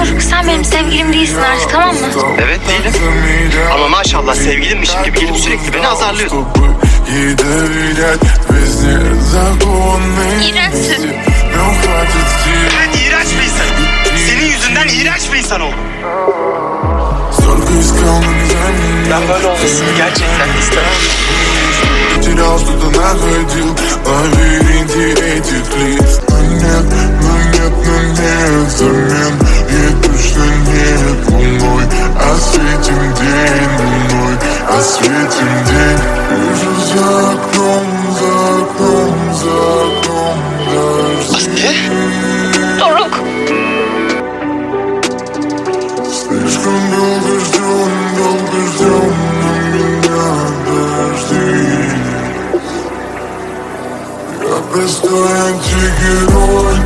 Doruk sen benim sevgilim değilsin artık tamam mı? Evet değilim. Ama maşallah sevgilimmişim gibi gelip sürekli beni azarlıyordun. İğrençsin. Ben iğrenç bir insanım. Senin yüzünden iğrenç bir insan oldum. Ben böyle olmasını gerçekten istemem. Осветим день. Вижу за окном, за окном, за окном дожди. Doruk Слишком долго ждем, долго ждем на меня дожди. Я простой антигерой,